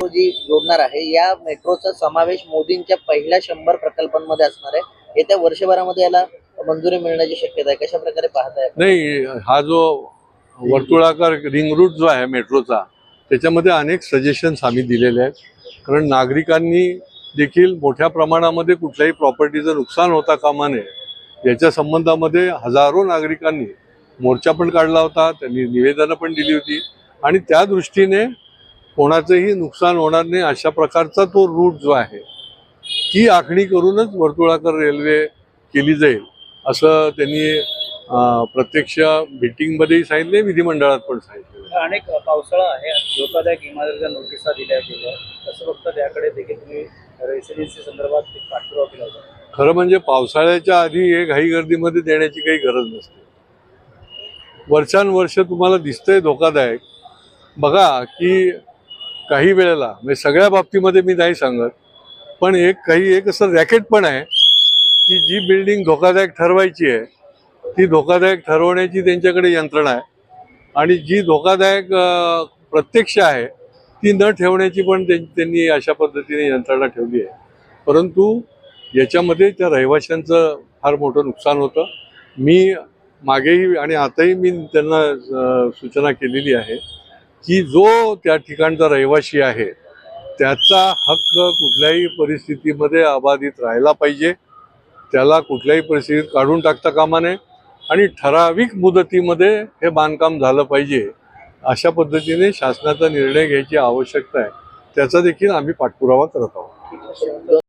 Metro जी जोडणार आहे या मेट्रोचा समावेश मोदींच्या पहिल्या शंभर प्रकल्पांमध्ये असणार आहे. येत्या वर्षभरामध्ये याला मंजुरी मिळण्याची शक्यता आहे. कशा प्रकारे पाहताय नाही हा जो वर्तुळाकार रिंग रूट जो आहे मेट्रोचा त्याच्यामध्ये अनेक सजेशन्स आम्ही दिलेले आहेत. कारण नागरिकांनी देखील मोठ्या प्रमाणामध्ये कुठल्याही प्रॉपर्टीचं नुकसान होता कामा नये याच्या संबंधामध्ये हजारो नागरिकांनी मोर्चा पण काढला होता त्यांनी निवेदनं पण दिली होती. आणि त्या दृष्टीने कोणाचंही नुकसान होणार नाही अशा प्रकारचा तो रूट जो आहे ती आखणी करूनच वर्तुळाकार रेल्वे केली जाईल. असं त्यांनी प्रत्यक्ष मीटिंगमध्येही सांगितले विधिमंडळात पण सांगितले अनेक पावसाळा आहे धोकादायक इमारतीच्या नोटिसा दिल्या गेल्या. कसं बघता त्याकडे देखील तुम्ही रेसिडेन्सी संदर्भात पाठपुरावा केला होता. खरं म्हणजे पावसाळ्याच्या आधी हे घाई गर्दीमध्ये देण्याची काही गरज नसते. वर्षानुवर्ष तुम्हाला दिसतंय धोकादायक. बघा की काही वेळेला म्हणजे सगळ्या बाबतीमध्ये मी नाही सांगत पण एक काही एक असं रॅकेट पण आहे की जी बिल्डिंग धोकादायक ठरवायची आहे ती धोकादायक ठरवण्याची त्यांच्याकडे यंत्रणा आहे. आणि जी धोकादायक प्रत्यक्ष आहे ती न ठेवण्याची पण त्यां- त्यांनी अशा पद्धतीने यंत्रणा ठेवली आहे. परंतु याच्यामध्ये त्या रहिवाशांचं फार मोठं नुकसान होतं. मी मागेही आणि आताही मी त्यांना सूचना केलेली आहे की जो त्या ठिकाणचा रहिवाशी आहे त्याचा हक्क कुठल्याही परिस्थितीमध्ये अबाधित राहिला पाहिजे. त्याला कुठल्याही परिस्थितीत काढून टाकता कामा नये आणि ठराविक मुदतीमध्ये हे बांधकाम झालं पाहिजे अशा पद्धतीने शासनाचा निर्णय घ्यायची आवश्यकता आहे. त्याचा देखील आम्ही पाठपुरावा करत आहोत.